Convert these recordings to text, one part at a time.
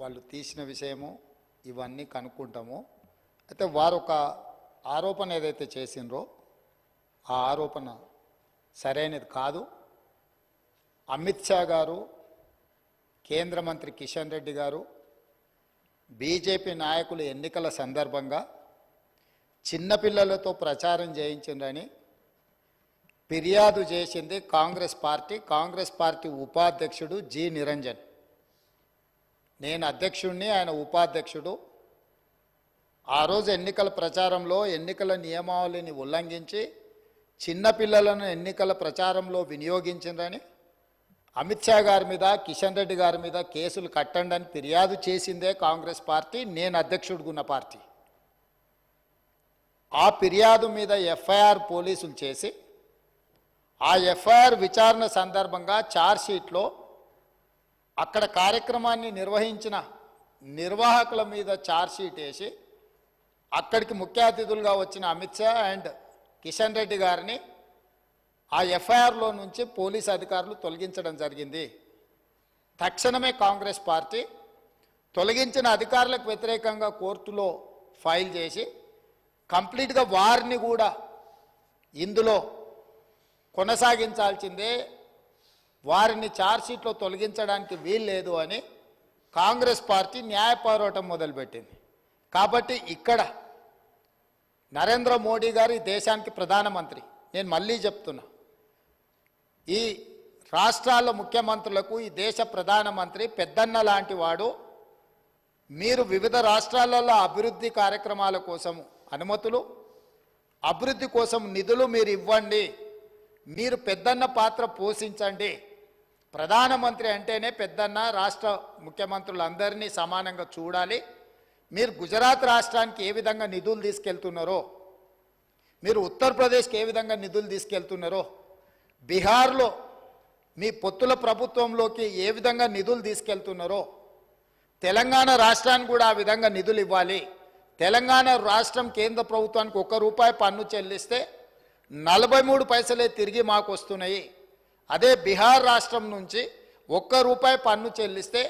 వాళ్ళు తీసిన విషయము ఇవన్నీ కనుక్కుంటాము. అయితే వారు ఒక ఆరోపణ ఏదైతే చేసిండ్రో ఆ ఆరోపణ సరైనది కాదు. అమిత్ షా గారు కేంద్ర మంత్రి కిషన్ రెడ్డి గారు బీజేపీ నాయకులు ఎన్నికల సందర్భంగా చిన్నపిల్లలతో ప్రచారం చేయించిందని ఫిర్యాదు చేసింది కాంగ్రెస్ పార్టీ. కాంగ్రెస్ పార్టీ ఉపాధ్యక్షుడు జి. నిరంజన్. నేను అధ్యక్షుడిని ఆయన ఉపాధ్యక్షుడు. ఆ రోజు ఎన్నికల ప్రచారంలో ఎన్నికల నియమావళిని ఉల్లంఘించి చిన్నపిల్లలను ఎన్నికల ప్రచారంలో వినియోగించిందని అమిత్ షా గారి మీద కిషన్ రెడ్డి గారి మీద కేసులు కట్టండి అని ఫిర్యాదు చేసిందే కాంగ్రెస్ పార్టీ నేను అధ్యక్షుడుగున్న పార్టీ. ఆ ఫిర్యాదు మీద ఎఫ్ఐఆర్ పోలీసులు చేసి ఆ ఎఫ్ఐఆర్ విచారణ సందర్భంగా ఛార్జ్షీట్లో అక్కడ కార్యక్రమాన్ని నిర్వహించిన నిర్వాహకుల మీద ఛార్జ్షీట్ వేసి అక్కడికి ముఖ్య అతిథులుగా వచ్చిన అమిత్ షా అండ్ కిషన్ రెడ్డి గారిని ఆ ఎఫ్ఐఆర్లో నుంచి పోలీస్ అధికారులు తొలగించడం జరిగింది. తక్షణమే కాంగ్రెస్ పార్టీ తొలగించిన అధికారులకు వ్యతిరేకంగా కోర్టులో ఫైల్ చేసి కంప్లీట్గా వారిని కూడా ఇందులో కొనసాగించాల్సిందే. వారిని ఛార్జ్షీట్లో తొలగించడానికి వీల్లేదు అని కాంగ్రెస్ పార్టీ న్యాయ పోరాటం మొదలుపెట్టింది. కాబట్టి ఇక్కడ నరేంద్ర మోడీ గారు ఈ దేశానికి ప్రధానమంత్రి. నేను మళ్ళీ చెప్తున్నా. ఈ రాష్ట్రాల ముఖ్యమంత్రులకు ఈ దేశ ప్రధానమంత్రి పెద్దన్న లాంటి వాడు మీరు వివిధ రాష్ట్రాలలో అభివృద్ధి కార్యక్రమాల కోసం అనుమతులు అభివృద్ధి కోసం నిధులు మీరు ఇవ్వండి మీరు పెద్దన్న పాత్ర పోషించండి ప్రధానమంత్రి అంటేనే పెద్దన్న రాష్ట్ర ముఖ్యమంత్రులందరినీ సమానంగా చూడాలి. మీరు గుజరాత్ రాష్ట్రానికి ఏ విధంగా నిధులు తీసుకెళ్తున్నారో మీరు ఉత్తరప్రదేశ్కి ఏ విధంగా నిధులు తీసుకెళ్తున్నారో బీహార్లో మీ పొత్తుల ప్రభుత్వంలోకి ఏ విధంగా నిధులు తీసుకెళ్తున్నారో తెలంగాణ రాష్ట్రానికి కూడా ఆ విధంగా నిధులు ఇవ్వాలి. తెలంగాణ రాష్ట్రం కేంద్ర ప్రభుత్వానికి ఒక్క రూపాయి పన్ను చెల్లిస్తే నలభై మూడు పైసలే తిరిగి మాకు వస్తున్నాయి. అదే బీహార్ రాష్ట్రం నుంచి ఒక్క రూపాయి పన్ను చెల్లిస్తే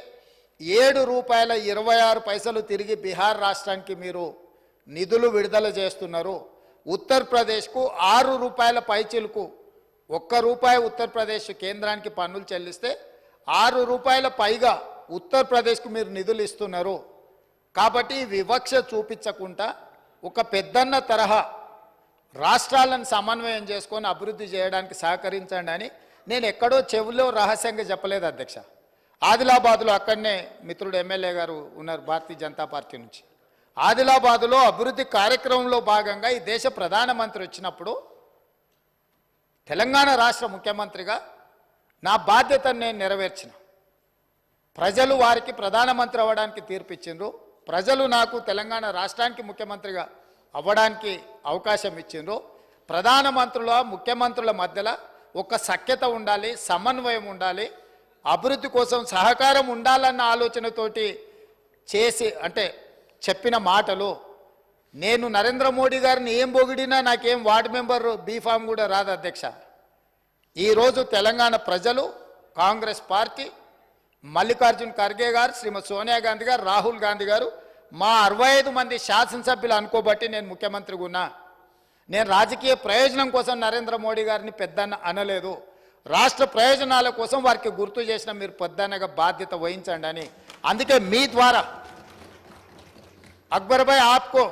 ఏడు రూపాయల ఇరవై ఆరు పైసలు తిరిగి బీహార్ రాష్ట్రానికి మీరు నిధులు విడుదల చేస్తున్నారు. ఉత్తరప్రదేశ్కు ఆరు రూపాయల పైచిలుకు ఒక్క రూపాయి ఉత్తరప్రదేశ్ కేంద్రానికి పన్నులు చెల్లిస్తే ఆరు రూపాయల పైగా ఉత్తరప్రదేశ్కు మీరు నిధులు ఇస్తున్నారు. కాబట్టి వివక్ష చూపించకుండా ఒక పెద్దన్న తరహా రాష్ట్రాలను సమన్వయం చేసుకొని అభివృద్ధి చేయడానికి సహకరించండి అని నేను ఎక్కడో చెవిలో రహస్యంగా చెప్పలేదు అధ్యక్ష. ఆదిలాబాద్లో అక్కడనే మిత్రుడు ఎమ్మెల్యే గారు ఉన్నారు భారతీయ జనతా పార్టీ నుంచి. ఆదిలాబాదులో అభివృద్ధి కార్యక్రమంలో భాగంగా ఈ దేశ ప్రధానమంత్రి వచ్చినప్పుడు తెలంగాణ రాష్ట్ర ముఖ్యమంత్రిగా నా బాధ్యతను నేను నెరవేర్చిన. ప్రజలు వారికి ప్రధానమంత్రి అవ్వడానికి తీర్పిచ్చిండ్రు. ప్రజలు నాకు తెలంగాణ రాష్ట్రానికి ముఖ్యమంత్రిగా అవ్వడానికి అవకాశం ఇచ్చిండ్రు. ప్రధానమంత్రుల ముఖ్యమంత్రుల మధ్యలో ఒక సఖ్యత ఉండాలి సమన్వయం ఉండాలి అభివృద్ధి కోసం సహకారం ఉండాలన్న ఆలోచనతోటి చేసి అంటే చెప్పిన మాటలు నేను నరేంద్ర మోడీ గారిని ఏం పొగిడినా నాకేం వార్డు మెంబర్ బీఫామ్ కూడా రాదు అధ్యక్ష. ఈరోజు తెలంగాణ ప్రజలు కాంగ్రెస్ పార్టీ మల్లికార్జున్ ఖర్గే గారు శ్రీమతి సోనియా గాంధీ గారు రాహుల్ గాంధీ గారు మా అరవై ఐదు మంది శాసనసభ్యులు అనుకోబట్టి నేను ముఖ్యమంత్రిగా ఉన్నా. నేను రాజకీయ ప్రయోజనం కోసం నరేంద్ర మోడీ గారిని పెద్దన్న అనలేదు రాష్ట్ర ప్రయోజనాల కోసం వారికి గుర్తు చేసిన మీరు పెద్దన్నగా బాధ్యత వహించండి అని అందుకే మీ ద్వారా अकबर भाई आपको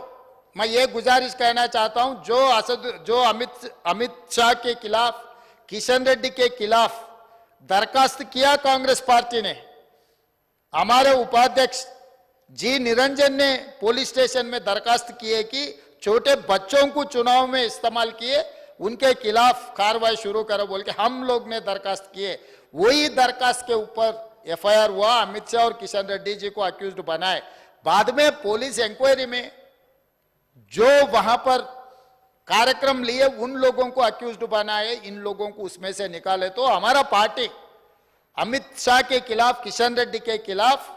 मैं ये गुजारिश कहना चाहता हूं जो असद जो अमित अमित शाह के खिलाफ किशन रेड्डी के खिलाफ दरखास्त किया कांग्रेस पार्टी ने हमारे उपाध्यक्ष जी निरंजन ने पुलिस स्टेशन में दरखास्त किए कि छोटे बच्चों को चुनाव में इस्तेमाल किए, उनके खिलाफ कार्रवाई शुरू करो, बोल के हम लोग ने दरखास्त किए। वही दरखास्त के ऊपर एफआईआर हुआ, अमित शाह और किशन रेड्डी जी को अक्यूज बनाए। बाद में पुलिस इंक्वायरी में जो वहाँ पर कार्यक्रम लिए, उन लोगों को अक्यूज बनाए, इन लोगों को उसमें से निकाले। तो हमारा पार्टी अमित शाह के खिलाफ, किशन रेड्डी के खिलाफ,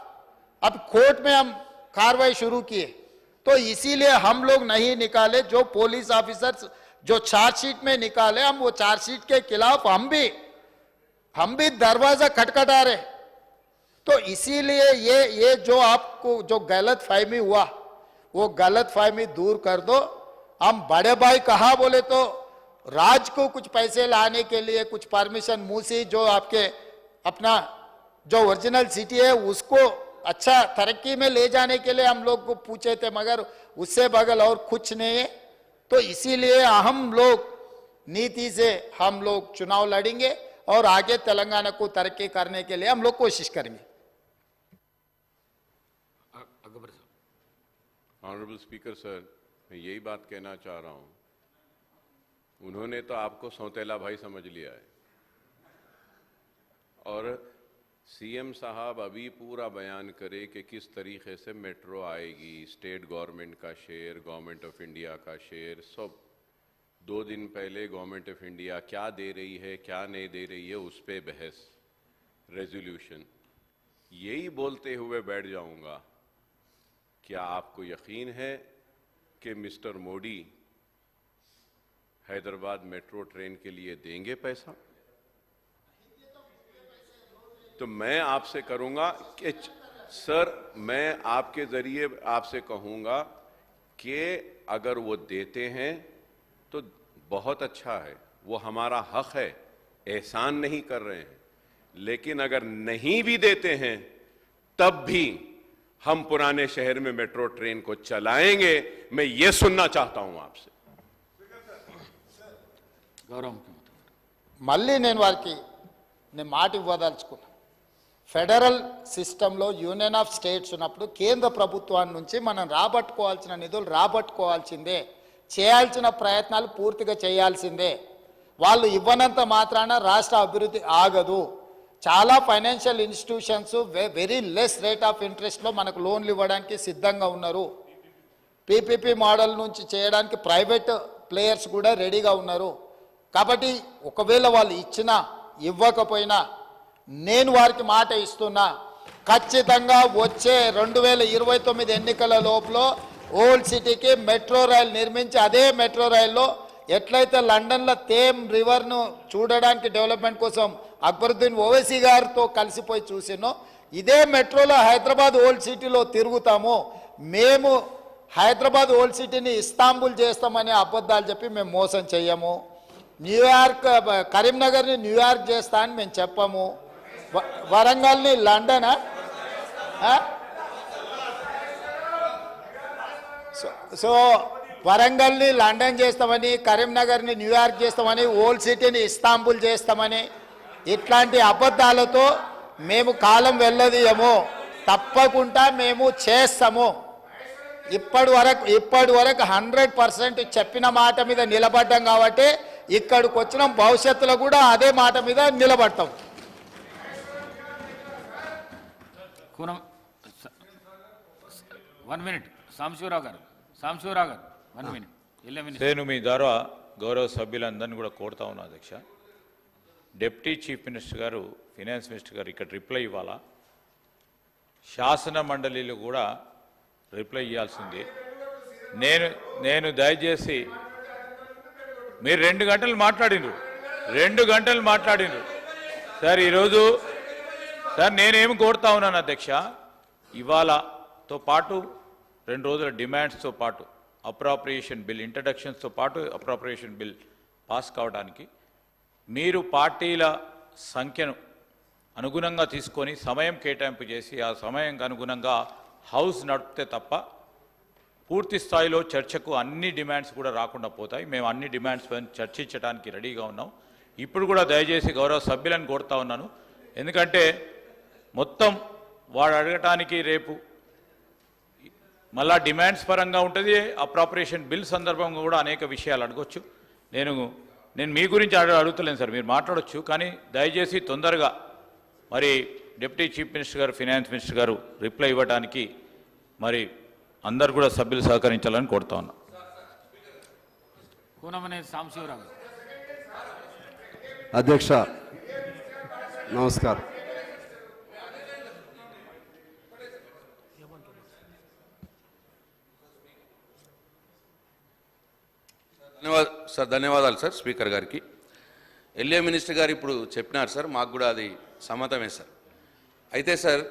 अब कोर्ट में हम कार्रवाई शुरू किए। तो इसीलिए हम लोग नहीं निकाले, जो पुलिस ऑफिसर जो चार्जशीट में निकाले, हम वो चार्जशीट के खिलाफ हम भी हम भी दरवाज़ा खटखटा रहे तो इसीलिए ये ये जो आपको, जो गलत फहमी हुआ, वो गलत फहमी दूर कर दो। हम बड़े भाई कहा बोले तो राज को कुछ पैसे लाने के लिए कुछ परमिशन मूसी जो आपके, अपना जो ओरिजिनल सिटी है, उसको अच्छा तरक्की में ले जाने के लिए हम लोग को पूछे थे मगर उससे बगल और कुछ नहीं है। तो इसीलिए हम लोग नीति से हम लोग चुनाव लड़ेंगे और आगे तेलंगाना को तरक्की करने के लिए हम लोग कोशिश करेंगे। ऑनरेबल स्पीकर सर मैं यही बात कहना चाह रहा हूँ। उन्होंने तो आपको सौतेला भाई समझ लिया है। और सीएम साहब अभी पूरा बयान करे कि किस तरीके से मेट्रो आएगी, स्टेट गवर्नमेंट का शेयर, गवर्नमेंट ऑफ़ इंडिया का शेयर, सब। दो दिन पहले गवर्नमेंट ऑफ़ इंडिया क्या दे रही है, क्या नहीं दे रही है, उस पर बहस रेजोल्यूशन यही बोलते हुए बैठ जाऊँगा। क्या आपको यकीन है कि mister Modi Hyderabad metro train के लिए देंगे पैसा? तो मैं आपसे करूंगा कि च- सर मैं आपके जरिए आपसे कहूंगा कि अगर वो देते हैं तो बहुत अच्छा है वो हमारा हक है एहसान नहीं कर रहे हैं लेकिन अगर नहीं भी देते हैं तब भी हम पुराने शहर में मेट्रो ट्रेन को चलाएंगे मैं ये सुनना चाहता हूं आपसे गौरव मुख्यमंत्री మళ్ళీ నేను వారికి నేను మాట ఇవ్వదలుచుకున్నా ఫెడరల్ సిస్టంలో యూనియన్ ఆఫ్ స్టేట్స్ ఉన్నప్పుడు కేంద్ర ప్రభుత్వాన్ని నుంచి మనం రాబట్టుకోవాల్సిన నిధులు రాబట్టుకోవాల్సిందే. చేయాల్సిన ప్రయత్నాలు పూర్తిగా చేయాల్సిందే. వాళ్ళు ఇవ్వనంత మాత్రాన రాష్ట్ర అభివృద్ధి ఆగదు. చాలా financial institutions very less rate of ఇంట్రెస్ట్లో మనకు లోన్లు ఇవ్వడానికి సిద్ధంగా ఉన్నారు. పీపీపీ మోడల్ నుంచి చేయడానికి ప్రైవేట్ ప్లేయర్స్ కూడా రెడీగా ఉన్నారు. కాబట్టి ఒకవేళ వాళ్ళు ఇచ్చినా ఇవ్వకపోయినా నేను వారికి మాట ఇస్తున్నా. ఖచ్చితంగా వచ్చే రెండు వేల ఇరవై తొమ్మిది ఎన్నికల లోపల ఓల్డ్ సిటీకి మెట్రో రైల్ నిర్మించి అదే మెట్రో రైల్లో ఎట్లయితే లండన్లో తేమ్ రివర్ను చూడడానికి డెవలప్మెంట్ కోసం అక్బరుద్దీన్ ఓవైసీ గారితో కలిసిపోయి చూసినో ఇదే మెట్రోలో హైదరాబాద్ ఓల్డ్ సిటీలో తిరుగుతాము మేము హైదరాబాద్ ఓల్డ్ సిటీని ఇస్తాంబుల్ చేస్తామని అబద్ధాలు చెప్పి మేము మోసం చేయము న్యూయార్క్ కరీంనగర్ని న్యూయార్క్ చేస్తా అని మేము చెప్పము. వరంగల్ని లండనా? సో- సో వరంగల్ని లండన్ చేస్తామని కరీంనగర్ని న్యూయార్క్ చేస్తామని ఓల్డ్ సిటీని ఇస్తాంబుల్ చేస్తామని ఇట్లాంటి అబద్ధాలతో మేము కాలం వెళ్ళదీయము. తప్పకుండా మేము చేస్తాము. ఇప్పటి వరకు ఇప్పటి వరకు హండ్రెడ్ పర్సెంట్ చెప్పిన మాట మీద నిలబడ్డాం కాబట్టి ఇక్కడికి వచ్చిన భవిష్యత్తులో కూడా అదే మాట మీద నిలబడతాం. Koonam one minute. సాంశివరావు గారు. సాంశివరావు గారు వన్ మినిట్. నేను మీ ద్వారా గౌరవ సభ్యులందరినీ కూడా కోరుతా ఉన్నా అధ్యక్ష. డిప్యూటీ చీఫ్ మినిస్టర్ గారు ఫినాన్స్ మినిస్టర్ గారు ఇక్కడ రిప్లై ఇవ్వాలా? శాసన మండలిలో కూడా రిప్లై ఇవ్వాల్సింది నేను నేను దయచేసి మీరు రెండు గంటలు మాట్లాడినరు. రెండు గంటలు మాట్లాడినరు. సార్ ఈరోజు సార్ నేనేమి కోరుతా ఉన్నాను అధ్యక్ష ఇవాళతో పాటు రెండు రోజుల డిమాండ్స్తో పాటు అప్రాప్రియేషన్ బిల్ ఇంట్రడక్షన్స్తో పాటు అప్రాప్రియేషన్ బిల్ పాస్ కావడానికి మీరు పార్టీల సంఖ్యను అనుగుణంగా తీసుకొని సమయం కేటాయింపు చేసి ఆ సమయంకి అనుగుణంగా హౌస్ నడిపితే తప్ప పూర్తి స్థాయిలో చర్చకు అన్ని డిమాండ్స్ కూడా రాకుండా పోతాయి. మేము అన్ని డిమాండ్స్ పైన చర్చించడానికి రెడీగా ఉన్నాం. ఇప్పుడు కూడా దయచేసి గౌరవ సభ్యులను కోరుతా ఉన్నాను. ఎందుకంటే మొత్తం వాడు అడగటానికి రేపు మళ్ళా డిమాండ్స్ పరంగా ఉంటుంది అప్రాపరేషన్ బిల్ సందర్భంగా కూడా అనేక విషయాలు అడగొచ్చు. నేను నేను మీ గురించి అడగ అడుగుతలేను సార్ మీరు మాట్లాడొచ్చు కానీ దయచేసి తొందరగా మరి డిప్యూటీ చీఫ్ మినిస్టర్ గారు ఫినాన్స్ మినిస్టర్ గారు రిప్లై ఇవ్వడానికి మరి అందరు కూడా సభ్యులు సహకరించాలని కోరుతా ఉన్నా. అధ్యక్ష నమస్కారం. సార్ ధన్యవాదాలు సార్ స్పీకర్ గారికి. ఎల్ఏ మినిస్టర్ గారు ఇప్పుడు చెప్పినారు సార్ మాకు కూడా అది సమ్మతమే సార్. అయితే సార్